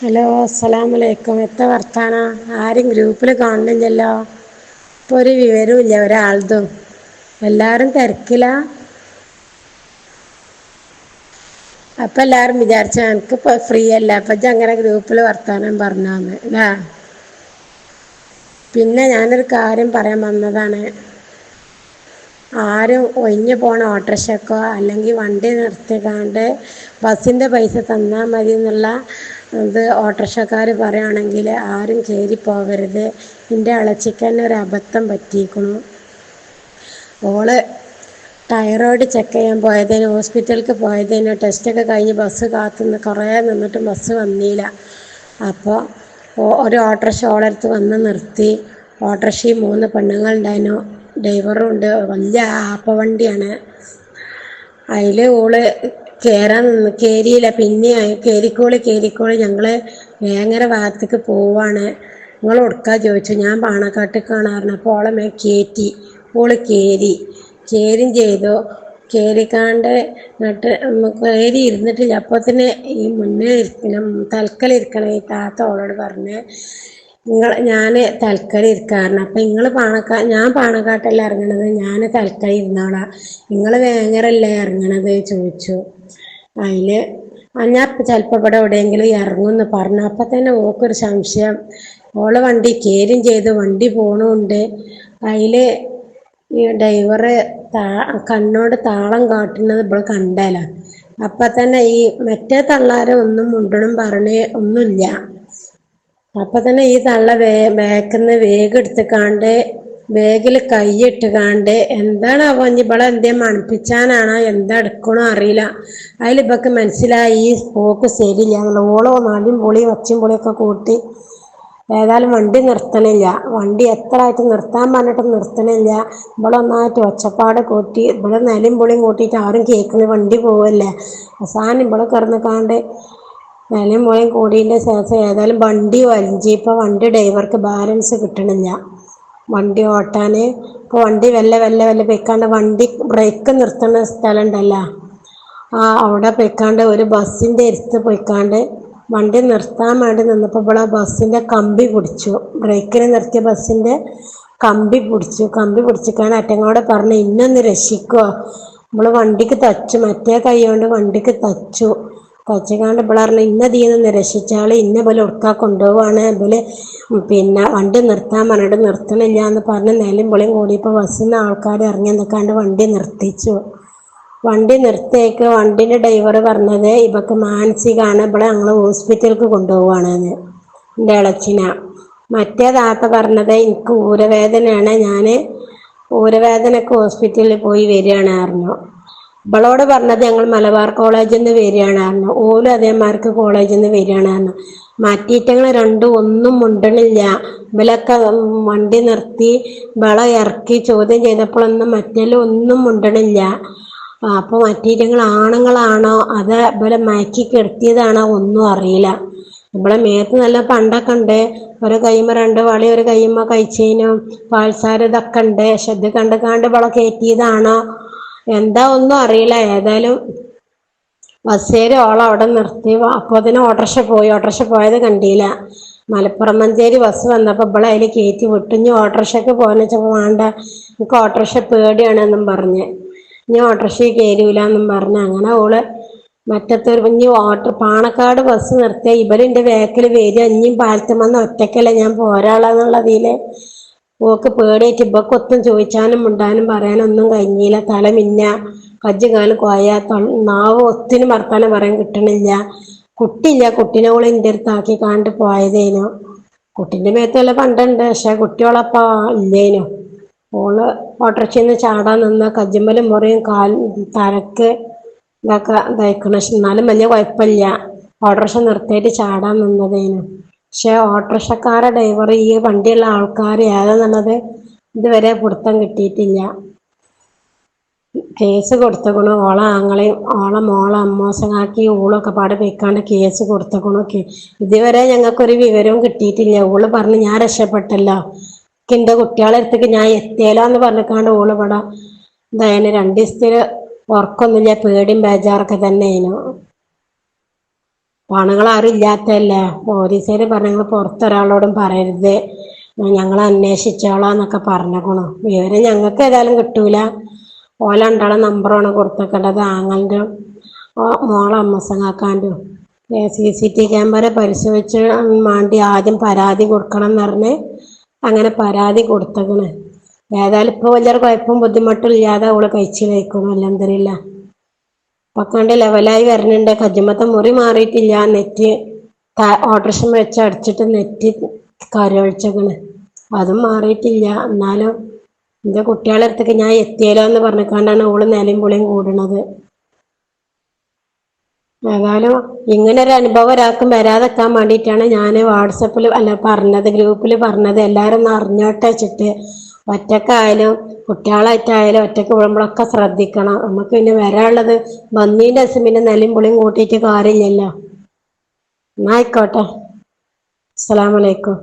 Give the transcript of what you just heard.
Hello അസ്സലാമലൈക്കും എത്ര വർത്താന? ആരും ഗ്രൂപ്പിൽ കാണുന്നില്ലല്ലോ. ഇപ്പൊ ഒരു വിവരവുമില്ല ഒരാളതും എല്ലാവരും എല്ലാരും തിരക്കിലാ? അപ്പൊ എല്ലാരും വിചാരിച്ച ഇപ്പോൾ ഫ്രീ അല്ല ഇജ്ജ് അങ്ങനെ ഗ്രൂപ്പിൽ വർത്താനം പറഞ്ഞാന്ന് അല്ലേ പിന്നെ ഞാനൊരു കാര്യം പറയാൻ വന്നതാണ്. ആരും ഒഴിഞ്ഞു പോണ ഓട്ടോറിക്ഷക്കോ അല്ലെങ്കിൽ വണ്ടി നിർത്തിക്കാണ്ട് ബസ്സിന്റെ പൈസ തന്നാൽ മതി എന്നുള്ള ഇത് ഓട്ടോറിക്ഷക്കാർ പറയുകയാണെങ്കിൽ ആരും കയറി പോകരുത് എന്റെ ഇളച്ചിക്കന്നെ ഒരു അബദ്ധം പറ്റിക്കണു ഓൾ തൈറോയിഡ് ചെക്ക് ചെയ്യാൻ പോയതിന് ഹോസ്പിറ്റലിലേക്ക് പോയതിന് ടെസ്റ്റൊക്കെ കഴിഞ്ഞ് ബസ് കാത്തുനിന്ന് കുറേ നിന്നിട്ട് ബസ് വന്നില്ല. അപ്പോൾ ഒരു ഓട്ടോറിക്ഷ ഓളടുത്ത് വന്ന് നിർത്തി. ഓട്ടോറിക്ഷയിൽ മൂന്ന് പെണ്ണുങ്ങളുണ്ടായിരുന്നു ഡ്രൈവറും ഉണ്ട്. വലിയ ആപ്പ വണ്ടിയാണ് അതിൽ ഓൾ കേറാൻ നിന്ന് കേറിയില്ല. പിന്നെ കയറിക്കോളി കയറിക്കോളി ഞങ്ങൾ വേങ്ങര ഭാഗത്തേക്ക് പോവാണ്. നിങ്ങൾ ഒടുക്കാ ചോദിച്ചു. ഞാൻ പാണക്കാട്ടിൽ കാണാറുണ്ട് അപ്പോൾ ഓളെ മേ കയറ്റി ഓൾ കയറി കയറിയും ചെയ്തു. കേറിക്കാണ്ട് എന്നിട്ട് കയറി ഇരുന്നിട്ടില്ല. അപ്പത്തിന് ഈ മുന്നേ ഇരിക്കണം തൽക്കലിരിക്കണം ഈ താത്ത ഓളോട് പറഞ്ഞ് നിങ്ങൾ ഞാൻ തൽക്കാലം ഇരിക്കാറുണ്ട് അപ്പം നിങ്ങൾ പാണക്കാ ഞാൻ പാണക്കാട്ടല്ല ഇറങ്ങണത്? ഞാൻ തൽക്കാലം ഇരുന്നോളാം. നിങ്ങൾ വേങ്ങരല്ലേ ഇറങ്ങണത്? ചോദിച്ചു. അതിൽ ആ ഞാൻ ചിലപ്പോ ഇവിടെ എവിടെയെങ്കിലും ഇറങ്ങുമെന്ന് പറഞ്ഞു. അപ്പൊ തന്നെ ഓക്കൊരു സംശയം. ഓളെ വണ്ടി കയറും ചെയ്ത്. വണ്ടി പോണുണ്ട്. അതിൽ ഈ ഡ്രൈവറ് താ കണ്ണോട് താളം കാട്ടുന്നത് ഇവിടെ കണ്ടല്ല അപ്പൊ തന്നെ ഈ മറ്റേ തള്ളാരെ ഒന്നും മുണ്ടണം പറഞ്ഞേ ഒന്നുമില്ല. അപ്പൊ തന്നെ ഈ തള്ള വേ വേക്കുന്ന വേഗം എടുത്തക്കാണ്ട് ബേഗിൽ കൈയിട്ട് കാണ്ട് എന്താണ് അവ ഇവളെ എന്തേ മണപ്പിച്ചാനാണോ എന്താ എടുക്കണോ അറിയില്ല. അതിൽ മനസ്സിലായി ഈ പോക്ക് ശരിയില്ല ഓളോ നാടും പൊളിയും വച്ചും പൊളിയൊക്കെ കൂട്ടി ഏതായാലും വണ്ടി നിർത്തണില്ല. വണ്ടി എത്ര ആയിട്ട് നിർത്താൻ പറഞ്ഞിട്ട് നിർത്തണില്ല. ഇവിടെ ഒന്നായിട്ട് ഒച്ചപ്പാട് കൂട്ടി ഇവിടെ നിലയും പൊളിയും കൂട്ടിയിട്ട് ആരും കേൾക്കുന്നത് വണ്ടി പോവല്ലേ. അവസാനം ഇവിടെ കിടന്നക്കാണ്ട് നിലയും പൊളിയും കൂടിയതിന്റെ ശേഷം ഏതായാലും വണ്ടി വലിഞ്ചി. ഇപ്പൊ വണ്ടി ഡ്രൈവർക്ക് ബാലൻസ് കിട്ടണില്ല. വണ്ടി ഓട്ടാന്. ഇപ്പൊ വണ്ടി വെല്ല വെല്ല വെല്ല പൊയ്ക്കാണ്ട് വണ്ടി ബ്രേക്ക് നിർത്തുന്ന സ്ഥലം ഉണ്ടല്ലോ ആ അവിടെ പൊയ്ക്കാണ്ട് ഒരു ബസ്സിന്റെ അടുത്ത് പൊയ്ക്കാണ്ട് വണ്ടി നിർത്താൻ വേണ്ടി നിന്നപ്പോൾ ഇവിടെ ബസ്സിന്റെ കമ്പി പിടിച്ചു. ബ്രേക്കിന് നിർത്തിയ ബസ്സിന്റെ കമ്പി പിടിച്ചു. കമ്പി പിടിച്ചിക്കാണ് അറ്റങ്ങളോട് പറഞ്ഞു ഇന്നൊന്ന് രക്ഷിക്കുക നമ്മൾ വണ്ടിക്ക് തച്ചു. മറ്റേ കൈ കൊണ്ട് വണ്ടിക്ക് തച്ചു. തച്ച്കാണ്ട് ഇവൾ ഇന്ന തീന്ന് ഇതീന്ന് ഇന്ന പോലെ ഉടുക്കാ കൊണ്ടുപോവാണ്? ഇവൽ പിന്നെ വണ്ടി നിർത്താൻ പറഞ്ഞിട്ട് നിർത്തണില്ല എന്ന് പറഞ്ഞ് നിലയും പൊളിയും കൂടിയപ്പോൾ ബസ്സിൽ ബസ്സിന്ന് ആൾക്കാർ ഇറങ്ങി നിൽക്കാണ്ട് വണ്ടി നിർത്തിച്ചു. വണ്ടി നിർത്തിയേക്ക്. വണ്ടിന്റെ ഡ്രൈവർ പറഞ്ഞത് ഇവക്ക് മാനസികമാണ് ഇവിടെ ഞങ്ങൾ ഹോസ്പിറ്റലിലേക്ക് കൊണ്ടുപോവാണ്ന്ന്. എന്റെ ഇളച്ചിന. മറ്റേ താത്ത പറഞ്ഞത് എനിക്ക് ഊരവേദനയാണ് ഞാൻ ഊരവേദനക്ക് ഹോസ്പിറ്റലിൽ പോയി വരികയാണ് പറഞ്ഞു. ഇവളോട് പറഞ്ഞത് ഞങ്ങൾ മലബാർ കോളേജിൽ നിന്ന് വരികയാണായിരുന്നു ഓലും അതേമാർക്ക് കോളേജിൽ നിന്ന് വരികയാണായിരുന്നു മാറ്റിയിട്ടങ്ങൾ രണ്ടും ഒന്നും മുണ്ടണില്ല. ഇവലൊക്കെ വണ്ടി നിർത്തി ഇവളെ ഇറക്കി ചോദ്യം ചെയ്തപ്പോഴൊന്നും മറ്റേൽ ഒന്നും മുണ്ടണില്ല. അപ്പോൾ അപ്പൊ മറ്റീറ്റങ്ങൾ ആണുങ്ങളാണോ? അത് ഇവലെ മയക്കി കെടുത്തിയതാണോ? ഒന്നും അറിയില്ല. നമ്മളെ മേത്ത് നല്ല പണ്ടൊക്കെ ഉണ്ട്. ഒരു കൈമ രണ്ട് വളി ഒരു കൈമ കഴിച്ചതിനും പാൽസാരതൊക്കെ ഉണ്ട്. പക്ഷെ ഇത് കണ്ട് വള കയറ്റിയതാണോ? എന്താ ഒന്നും അറിയില്ല. ഏതായാലും ബസ്സേര് ഓളം അവിടെ നിർത്തി. അപ്പോത്തിന് ഓട്ടർഷ പോയി. ഓട്ടർഷ പോയത് കണ്ടില്ല. മലപ്പുറം മഞ്ചേരി ബസ് വന്നപ്പോ ഇവിടെ അതിൽ കയറ്റി വിട്ടു. ഇനി ഓട്ടോറിക്ഷക്ക് പോകാന്ന് വെച്ചപ്പോ വേണ്ട. എനിക്ക് ഓട്ടോറിക്ഷ പേടിയാണെന്നും പറഞ്ഞ്. ഇനി ഓട്ടോറിക്ഷയിൽ എന്നും പറഞ്ഞ്. അങ്ങനെ ഓൾ മറ്റത്തൊരു ഇനി ഓട്ടോ പാണക്കാട് ബസ് നിർത്തിയ ഇവർ എന്റെ വേരി വരിക. പാലത്തും വന്ന ഒറ്റക്കല്ലേ ഞാൻ പോരാളാന്നുള്ളതിൽ. ഓക്ക് പേടിയായിട്ട് ഇവക്കൊത്തും ചോദിച്ചാനും മുണ്ടാനും പറയാനൊന്നും കഴിഞ്ഞില്ല. തല മിന്ന കജ്ജുകാൽ കാലും കോയ നാവ് ഒത്തിനും വർത്താനം പറയാൻ കിട്ടണില്ല. കുട്ടിയില്ല കുട്ടീനെ കൂടെ എന്റെ അടുത്താക്കി കാണ്ട് പോയതേനു. കുട്ടിന്റെ മേത്തല്ല പണ്ടുണ്ട് പക്ഷെ കുട്ടിയോളപ്പ ഇല്ലേനു. ഓൾ ഓട്ടോറിക്ഷന്ന് ചാടാൻ നിന്ന കജ്ജമ്പലും മുറിയും കാൽ തലക്ക് ഇതൊക്കെ ഇതായിക്കണ്. പക്ഷെ എന്നാലും വലിയ കുഴപ്പമില്ല. ഓട്ടോറിക്ഷ നിർത്തിയിട്ട് ചാടാൻ നിന്നതേനു. പക്ഷെ ഓട്ടോറിക്ഷക്കാരെ ഡ്രൈവർ ഈ വണ്ടിയുള്ള ആൾക്കാർ ഏതെന്നുള്ളത് ഇതുവരെ പിടുത്തം കിട്ടിയിട്ടില്ല. കേസ് കൊടുത്തേക്കണു. ഓളെ ആങ്ങളെയും ഓളെ മോളെ അമ്മോസങ്ങാക്കി ഊളൊക്കെ പാടെ പോയിക്കാണ്ട് കേസ് കൊടുത്തേക്കണു. ഇതുവരെ ഞങ്ങൾക്കൊരു വിവരവും കിട്ടിയിട്ടില്ല. ഊൾ പറഞ്ഞ് ഞാൻ രക്ഷപ്പെട്ടല്ലോ. എന്റെ കുട്ടികളെ അടുത്തേക്ക് ഞാൻ എത്തിയലോന്ന് പറഞ്ഞിക്കാണ്ട് ഊൾ ഇവിടെ എന്തായാലും രണ്ടു ദിവസത്തിൽ ഉറക്കൊന്നുമില്ല പേടിയും ബേജാറൊക്കെ തന്നെയായിനു ആണുങ്ങൾ ആരും ഇല്ലാത്തല്ലേ പോലീസുകാർ പറഞ്ഞു പുറത്തൊരാളോടും പറയരുത്. ഞങ്ങൾ അന്വേഷിച്ചോളാന്നൊക്കെ പറഞ്ഞേക്കണു. വിവരം ഞങ്ങൾക്ക് ഏതായാലും കിട്ടൂല. ഓല ഉണ്ടാളെ നമ്പറാണ് കൊടുത്തേക്കേണ്ടത്. ആങ്ങളുടെ മോളെ അമ്മസങ്ങാക്കാന്റെ സി സി ടി ക്യാമറ പരിശോധിച്ച് മാണ്ടി ആദ്യം പരാതി കൊടുക്കണം എന്ന് പറഞ്ഞ് അങ്ങനെ പരാതി കൊടുത്തേക്കണ്. ഏതായാലും ഇപ്പോൾ വലിയൊരു കുഴപ്പം ബുദ്ധിമുട്ടില്ലാതെ അവൾ കഴിച്ചു കഴിക്കണം എല്ലാം ഇപ്പൊ കണ്ട് ലെവലായി വരുന്നുണ്ട് കജ്ജുമത്തെ മുറി മാറിയിട്ടില്ല. നെറ്റ് ഓട്ടർഷം വെച്ച് അടിച്ചിട്ട് നെറ്റ് കരവഴിച്ചേക്കണ്. അതും മാറിയിട്ടില്ല. എന്നാലും എന്റെ കുട്ടികളെ അടുത്തേക്ക് ഞാൻ എത്തിയാലോ എന്ന് പറഞ്ഞിക്കാണ്ടാണ് ഓൾ നിലയും പുളിയും കൂടണത്. ഏതായാലും ഇങ്ങനെ ഒരു അനുഭവം ഒരാൾക്കും വരാതെക്കാൻ വേണ്ടിയിട്ടാണ് ഞാൻ വാട്സപ്പിൽ അല്ല പറഞ്ഞത് ഗ്രൂപ്പിൽ പറഞ്ഞത്. എല്ലാവരും ഒന്ന് അറിഞ്ഞോട്ടെ വെച്ചിട്ട്. ഒറ്റക്കായാലും കുട്ടികളായിട്ടായാലും ഒറ്റയ്ക്ക് വിടുമ്പോഴൊക്കെ ശ്രദ്ധിക്കണം. നമുക്ക് പിന്നെ വരാനുള്ളത് ദിവസം പിന്നെ നെല്ലും പുളിയും കൂട്ടിയിട്ട് കാര്യമില്ലല്ലോ. എന്നായിക്കോട്ടെ അസ്സാം അസ്സലാമലൈക്കും